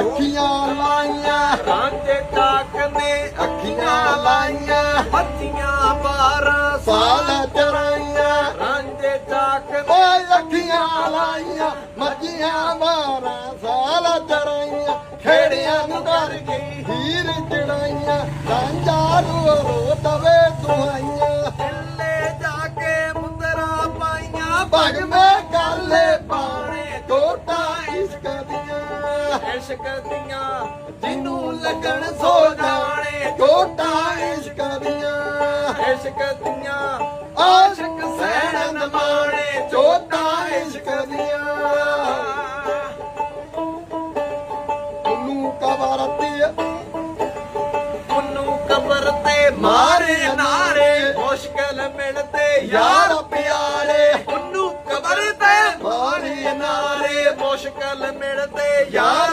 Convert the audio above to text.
ਅੱਖੀਆਂ ਲਾਈਆਂ। ਰਾਂਝੇ ਟਾਕ ਨੇ। ਅੱਖੀਆਂ ਲਾਈਆਂ। ਬੱਤੀਆਂ ਬਾਰਾਂ ਸਾਲ ਚਰਾਈਆਂ ਰਾਂਝੇ ਟਾਕ ਨੇ। ਅੱਖੀਆਂ ਲਾਈਆਂ ਮੱਝੀਆਂ ਬਾਰਾਂ ਸਾਲ ਚਰਾਈਆਂ ਖੇੜਿਆਂ ਨੂੰ ਕਰ ਗਈ ਹੀਰ ਚੜਾਈਆਂ। ਰਾਂਝਾ ਨੂੰ ਰੋ ਤਵੇ ਦੁਆਈਆਂ ਦਿੱਲੇ ਜਾ ਕੇ ਮੁੰਦਰਾ ਪਾਈਆਂ। ਭਗਵੇਂ ਕਾਲੇ ਪਾਣੇ ਟੋਟਾ ਇਸ਼ਕ ਦੀਆਂ ਇਸ਼ਕ ਦੀਆਂ, ਜਿਹਨੂੰ ਲੱਗਣ ਸੋ ਜਾਣੇ। ਟੋਟਾ ਇਸ਼ਕ ਦੀਆਂ ਇਸ਼ਕ ਦੀਆਂ, ਆਸ਼ਕ ਸੈਣ ਮਾਣੇ। ਟੋਟਾ ਇਸ਼ਕ ਦੀਆਂ। ਉਹਨੂੰ ਕਬਰਤੀ ਉਹਨੂੰ ਕਬਰ ਤੇ ਮਾਰੇ ਨਾਰੇ। ਮੁਸ਼ਕਲ ਮਿਲਦੇ ਯਾਰ ਪਿਆ ਕਬਰ ਤੇ ਮਿਲਦੇ ਯਾਰ।